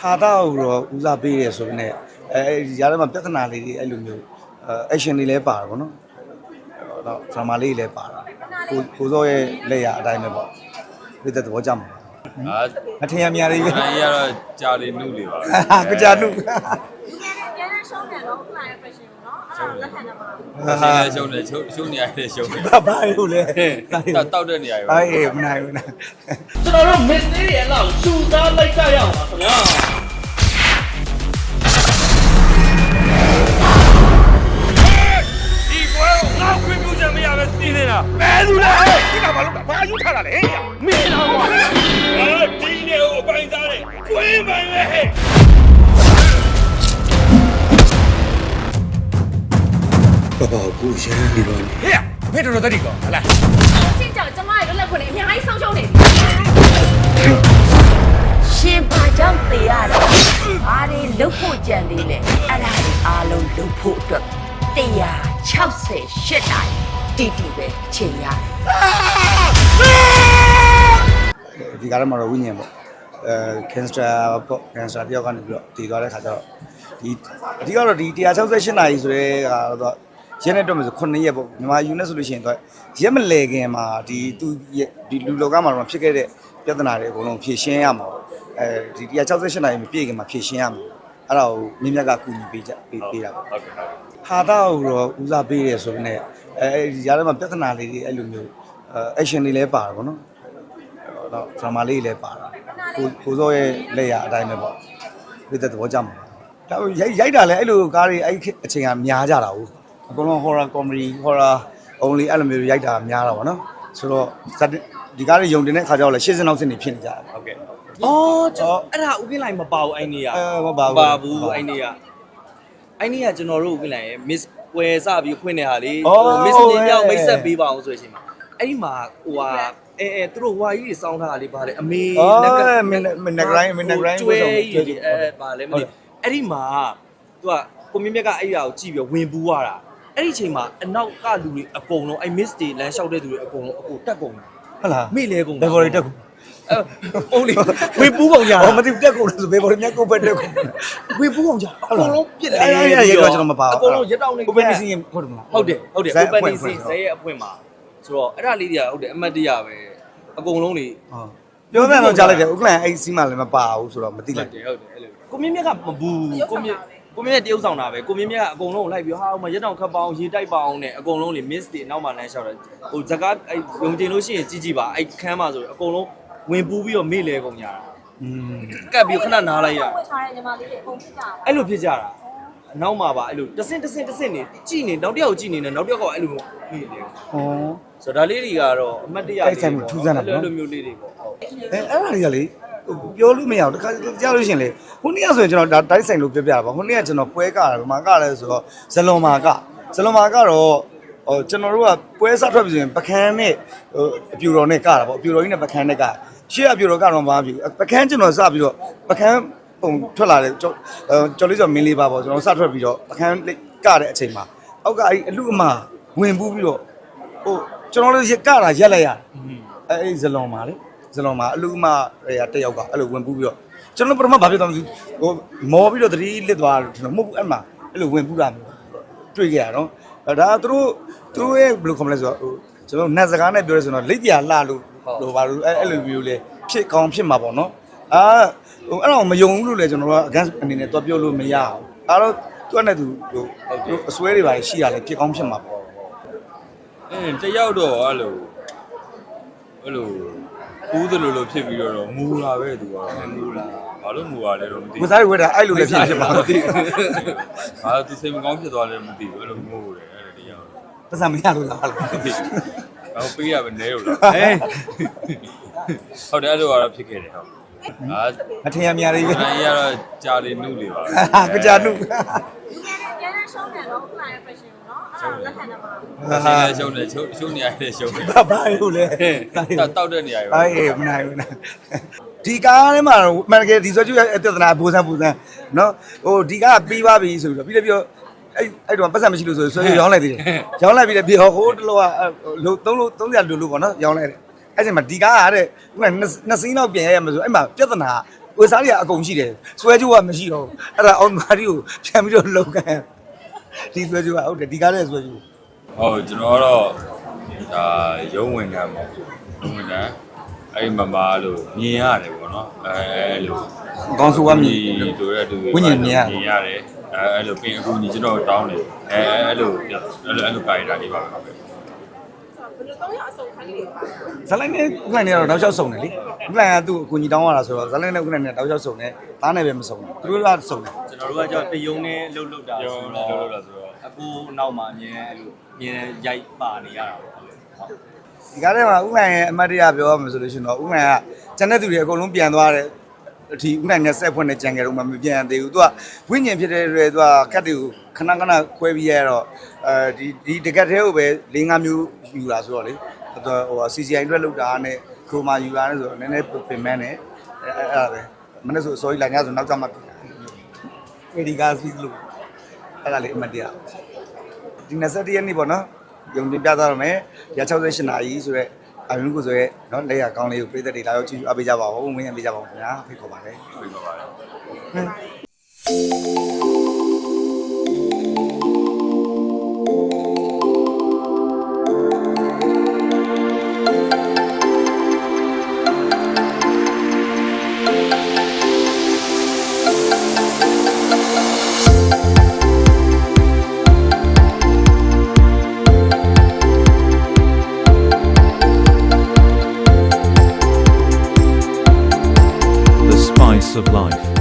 ဟာတာကိုတော့ဦးစားပေးရဆိုပြီးねအဲအဲဒီຢာထဲမှာပြဿနာလေးတွေအဲ့လိုမျိုးအဲ action တွေလည်းပါတာပေါ့နော်အဲ့တော့ drama လေးတွေလည်းပါတာကိုကိုစောရဲ့လက်ရအတိုင်းပဲပေါ့ပြည်သက်သဘောကျမှာအာအထင်ရမြားလေးပဲအဲ့ဒီကတော့ကြာလေနုလေပါကကြာနုပြန်ပြန်ရှုံးတယ်တော့ခုနက fashion ကိုနော်အဲ့ဒါ လက်ခံတယ်ပါရှုံးနေရှုံးနေရှုံးရှုံးနေရတယ်ရှုံးနေဘာဘာလို့လဲတောက်တောက်တဲ့နေရာရောအေးမနိုင်ဘူးနာကျွန်တော်တို့မင်းသေးရဲ့လောက်ရှူသားလိုက်ကြရအောင်ပါခင်ဗျာဒီကွဲကိုငါခွင့်ပြုချက်မရပဲစီးနေတာဘယ်သူလဲဒီကဘာလို့ဘာယူထားတာလဲဟေးမင်းတော့ပါအဲဒီနေကိုပိုင်စားတယ်ခွေးပိုင်ပဲ ဟဲ့ကိုရမ်းနေပါဟေးမေတော်တော်တတိကောဟလာချင်းကြောင့်ကျမရဲ့လွတ်လပ်ခွင့်တွေအများကြီးဆုံးရှုံးနေပြီရှင်ဘာကြောင့်တေရတာဘာတွေလုတ်ဖို့ကြံသေးလဲအဲ့ဒါတွေအားလုံးလုတ်ဖို့အတွက်168တိုင်တီတီပဲချိန်ရတယ်ဒီကားထဲမှာတော့ဝိညာဉ်ပေါ့အဲကန်စတာပေါ့ကန်စတာတယောက်ကနေပြီးတော့တည်သွားတဲ့ခါကျတော့ဒီအဓိကတော့ဒီ168နာရီဆိုတဲ့ကတော့ ရက်နဲ့တော့မဆို9ရက်ပေါ့မြန်မာယူနဲ့ဆိုလို့ရှိရင်တော့ရက်မလဲခင်မှာဒီသူဒီလူလောကမှာတော့ဖြစ်ခဲ့တဲ့ပြဿနာတွေအကုန်လုံးဖြေရှင်းရမှာပေါ့အဲဒီ168နာရီမပြည့်ခင်မှာဖြေရှင်းရမှာအဲ့ဒါကိုမြင်းမြတ်ကကူညီပေးကြပေးပေးတာပေါ့ဟုတ်ကဲ့ဟုတ်ဟာတာကိုတော့ဦးစားပေးရဆိုပြီးねအဲဒီຢာထဲမှာပြဿနာလေးတွေအဲ့လိုမျိုးအဲ action တွေလည်းပါတာပေါ့နော်အဲ့တော့ drama လေးတွေလည်းပါတာကိုကိုစောရဲ့လက်ရအတိုင်းပဲပေါ့ပြည်သက်သဘောကျမှာဒါပေမဲ့ရိုက်ရိုက်တာလည်းအဲ့လိုကားတွေအဲ့ဒီအချိန်ကများကြတာဟုတ် အကုန်လုံး horror comedy horror only အဲ့လိုမျိုးရိုက်တာများတာပေါ့နော်ဆိုတော့ဇာတ်ဒီကားတွေယုံတင်တဲ့ခါကျတော့လည်းရှေ့စနောက်စင်နေဖြစ်နေကြတာပေါ့ဟုတ်ကဲ့အော်ကျွန်တော်အဲ့ဒါဥကိလိုက်မပါဘူးအဲ့နေရအဲမပါဘူးပါဘူးအဲ့နေရအဲ့နေရကျွန်တော်တို့ဥကိလိုက်ရဲ့ miss ဝယ်စပြီးခွင့်တဲ့ဟာလေအော် miss ဟုတ်နေကဲ့မြောက်မိတ်ဆက်ပေးပါအောင်ဆိုရှင်မှာအဲ့ဒီမှာဟိုဟာအဲအဲသူတို့ဟွာကြီးတွေစောင်းထားတာလေဗါလေအမေအော်နကမင်းမင်းနဂရိုင်းမင်းနဂရိုင်းကျွဲဝတ်ဆောင်ကြီးတွေအဲဗါလေမဟုတ်သိအဲ့ဒီမှာသူကကိုမြင့်မြတ်ကအဲ့ဒီဟာကိုကြည့်ပြီးဝင်ပူးသွားတာ အဲ့ဒီအချိန်မှာအနောက်ကလူတွေအကုန်လုံးအဲ့ miss တွေလမ်းလျှောက်တဲ့သူတွေအကုန်လုံးအကိုတက်ကုန်တာဟုတ်လားမိလဲကုန်ဘယ်ဘော်တွေတက်ကုန်အဲဟုတ်လေဝင်ပူးကုန်ကြတာဟောမသိဘူးတက်ကုန်လို့ဆိုဘယ်ဘော်တွေမြတ်ကိုပဲတက်ကုန်ဝင်ပူးအောင်ကြအကုန်လုံးပြစ်တယ်အဲ့အဲ့အဲ့ရက်တော့ကျွန်တော်မပါဘူးအကုန်လုံးရက်တောင်းနေကိုပဲနေစင်းဟုတ်တယ်မလားဟုတ်တယ်ဟုတ်တယ်ဇက် open ဖွနေင့်စဖွင်င့်ဇက်ရဲ့အဖွင့်မှာဆိုတော့အဲ့ဒါလေးတွေကဟုတ်တယ်အမတ်တရပဲအကုန်လုံးနေဟုတ်ပြောမှန်းတော့ကြားလိုက်တယ်ဥက္ကလန်အဲ့စီးမှလည်းမပါဘူးဆိုတော့မသိဟုလိုက်တ်တယ်ဟုတ်တယ်အဲ့လိုကိုမြင့်မြတ်ကမဘူးကိုမြင့် ကိုမြင့်မြတ်တရုပ်ဆောင်တာပဲကိုမြင့်မြတ်ကအကုန်လုံးကိုလိုက်ပြီးဟာဟိုမှာရက်တောင်ခတ်ပါအောင်ရေတိုက်ပါအောင်နဲ့အကုန်လုံးလေ miss တွေနောက်မှလမ်းလျှောက်တယ်ဟိုဇကားအဲ့ယုံကျင်လို့ရှိရင်ကြီးကြီးပါအဲ့ခန်းမှာဆိုအကုန်လုံးဝင်ပူးပြီးတော့မေ့လဲကုန်ကြတာอืมကပ်ပြီးခဏနားလိုက်ရဝတ်ထားတဲ့ညီမလေးတွေအကုန်ဖြစ်ကြတာအဲ့လိုဖြစ်ကြတာအနောက်မှာပါအဲ့လိုတဆင့်တဆင့်တဆင့်နေကြည်နေနောက်တစ်ယောက်ကြည်နေတယ်နောက်တစ်ယောက်ကအဲ့လိုမေ့တယ်ဟောဆိုတော့ဒါလေးတွေကတော့အမတ်တရတိုက်ဆိုင်မှုထူးဆန်းတာပေါ့နော်အဲ့လိုမျိုးလေးတွေပေါ့ဟုတ်အဲအဲ့ဒါတွေကလေဟို ပြောလို့မရဘူးတခါကြားလို့ရှရင်လေဟိုနေ့ကဆိုရင်ကျွန်တော်ဒါတိုက်ဆိုင်လို့ပြောပြတာပါဟိုနေ့ကကျွန်တော်ပွဲကတာဗမာကလည်းဆိုတော့ဇလွန်မာကဇလွန်မာကတော့ဟိုကျွန်တော်တို့ကပွဲစားထွက်ပြီဆိုရင်ပကန်းနဲ့ဟိုအပြူတော်နဲ့ကတာပေါ့အပြူတော်ကြီးနဲ့ပကန်းနဲ့ကရှေ့အပြူတော်ကတော့မပါဘူးပကန်းကျွန်တော်စပြီးတော့ပကန်းပုံထွက်လာတယ်ကျော်ကျော်လေးကျော်မင်းလေးပါပေါ့ကျွန်တော်စထွက်ပြီးတော့ပကန်းကတဲ့အချိန်မှာအောက်ကအဲ့အလူအမဝင်ပူးပြီးတော့ဟိုကျွန်တော်တို့ရကတာရက်လိုက်ရတယ်အဲအဲ့ဇလွန်မှာလေ ဇလွန်မှာအလူမရတယောက်ကအဲ့လိုဝင်ပူးပြီးတော့ကျွန်တော်ပထမဘာဖြစ်သွားမလဲဟိုမောပြီးတော့သတိလစ်သွားတယ်ကျွန်တော်မဟုတ်ဘူးအဲ့မှာအဲ့လိုဝင်ပူးတာမျိုးတွေ့ကြရတော့ဒါသူတို့သူတို့ရဲ့ဘယ်လိုခေါ်မလဲဆိုတော့ဟိုကျွန်တော်နတ်စကားနဲ့ပြောရဆိုတော့လက်ပြလှလို့လို့ဘာလို့အဲ့အဲ့လိုမျိုးလေဖြစ်ကောင်းဖြစ်မှာပေါ့နော်အာဟိုအဲ့တော့မယုံဘူးလို့လေကျွန်တော်ကအကန်အနေနဲ့တော့ပြောလို့မရအောင်အဲ့တော့သူကလည်းသူဟိုအစွဲတွေပါရှိရလေဖြစ်ကောင်းဖြစ်မှာပေါ့အင်းတယောက်တော့အဲ့လိုအဲ့လို ကူးတယ်လို့လို့ဖြစ်ပြီးတော့မူလာပဲသူကမူလာဘာလို့မူလာလဲတော့မသိမစားရဝဲတာအဲ့လိုလည်းဖြစ်ဖြစ်မှာမသိဘူးဘာသူစိတ်မကောင်းဖြစ်သွားလဲမသိဘူးအဲ့လိုငိုတယ်အဲ့ဒါတရားတော့ပတ်စံမရလို့လားလို့မသိဘူးဘာပေးရမလဲလို့လားဟဲ့ဟုတ်တယ်အဲ့လိုကတော့ဖြစ်ခဲ့တယ်ဟုတ်အာအထင်ရမြားလေးပဲအဲ့ဒီကတော့ကြာလေနုလေပါကကြာနုပြန်ပြန်ရှုံးတယ်တော့ခုနက fashion ကိုနော်အဲ့ဒါလက်ခံတယ်ပါရှုံးနေရှုံးနေရှုံးရှုံးနေရတယ်ရှုံးနေဘာဘာလို့လဲတောက်တောက်တဲ့နေရာရောအေးမနိုင်ဘူးနာဒီကားထဲမှာမန်ကယ်ဒီဆိုကျအပြဿနာဘူဆန်းဘူဆန်းနော်ဟိုဒီကားပြီးသွားပြီဆိုပြီးတော့ပြီးလည်းပြီးတော့အဲ့အဲ့တော့ပတ်စံမရှိလို့ဆိုဆွဲရောင်းလိုက်သေးတယ်ရောင်းလိုက်ပြီးလည်းပြီးဟိုဟိုတလောကလို့သုံးလို့သုံးရလို့လို့ပေါ့နော်ရောင်းလိုက်တယ်အဲ့ဒီမှာဒီကားကတဲ့ခုကနှစ်စီးတော့ပြင်ရရမှာဆိုအဲ့မှာပြဿနာဝယ်စားတွေကအကုန်ရှိတယ်ဆွဲကြိုးကမရှိတော့ဘူးအဲ့ဒါအောင်မာရီကိုပြန်ပြီးတော့လုံကန် ဒီဆွဲကြိုးကဟုတ်တယ်ဒီကားတဲ့ဆွဲကြိုးဟုတ်ကျွန်တော်ကတော့ဒါရုံးဝင်ခံပေါ့ရုံးဝင်ခံအဲ့မမလို့မြင်ရတယ်ပေါ့နော်အဲအဲ့လိုအကောင်ဆိုကမြည်တို့ရတူဝိညာဉ်မြင်ရမြင်ရတယ်အဲအဲ့လိုပြင်အခုညီကျွန်တော်တောင်းတယ်အဲအဲ့လိုအဲ့လိုအဲ့လိုကာရီတာလေးပါပဲ ဇလိုင်းနဲ့ဥက္ကဋ္ဌနဲ့တော့တောက်လျှောက်စုံတယ်လေဥက္ကဋ္ဌကသူ့အကူကြီးတောင်းရတာဆိုတော့ဇလိုင်းနဲ့ဥက္ကဋ္ဌနဲ့တောက်လျှောက်စုံတယ်သားနဲ့ပဲမစုံဘူးသူတို့ကစုံတယ်ကျွန်တော်တို့ကကြောက်တယုံနဲ့လှုပ်လှုပ်တာရုံးဆိုလို့တော့လို့လို့ဆိုတော့အကူနောက်မှာအမြင်အဲ့လိုမြင်ရိုက်ပါနေရတာပေါ့ဟုတ်ဒီကားထဲမှာဥက္ကဋ္ဌရဲ့အမတ်တရပြောရမှာဆိုလို့ရှိရင်တော့ဥက္ကဋ္ဌကကျန်တဲ့သူတွေအကုန်လုံးပြန်သွားတယ်အထိဥက္ကဋ္ဌနဲ့ဆက်ဖွင့်နေကြံကြတော့မှမပြန်သေးဘူးသူကဝိညာဉ်ဖြစ်တဲ့တွေသူကကတ်တွေကို ခဏခဏခွဲပြီးရတော့အဲဒီဒီတကက်သေးကိုပဲ၄၅မျိုးယူလာဆိုတော့လေသူဟို CCI အတွက်လောက်တာနဲ့ခိုမာယူလာနဲ့ဆိုတော့နည်းနည်းပင်မန်းတယ်အဲအဲ့ဒါပဲမနေ့ဆိုအစောကြီးလာညဆိုနောက်ကျမှပြန်ဒီကားစီးလို့အဲ့ဒါလေးအမတ်တရဒီ21ရက်နေ့ပေါ့နော်ယုံကြည်ပြသရမယ်ရ68နာရီဆိုတော့အယုံကိုဆိုရဲနော်လက်ရကောင်းလေးကိုပြည်သက်တွေလာရောက်ကြည့်အပေးကြပါဦးဝင်ရပေးကြပါဦးခင်ဗျာဖိတ်ခေါ်ပါတယ်ပြေပါပါတယ် of life.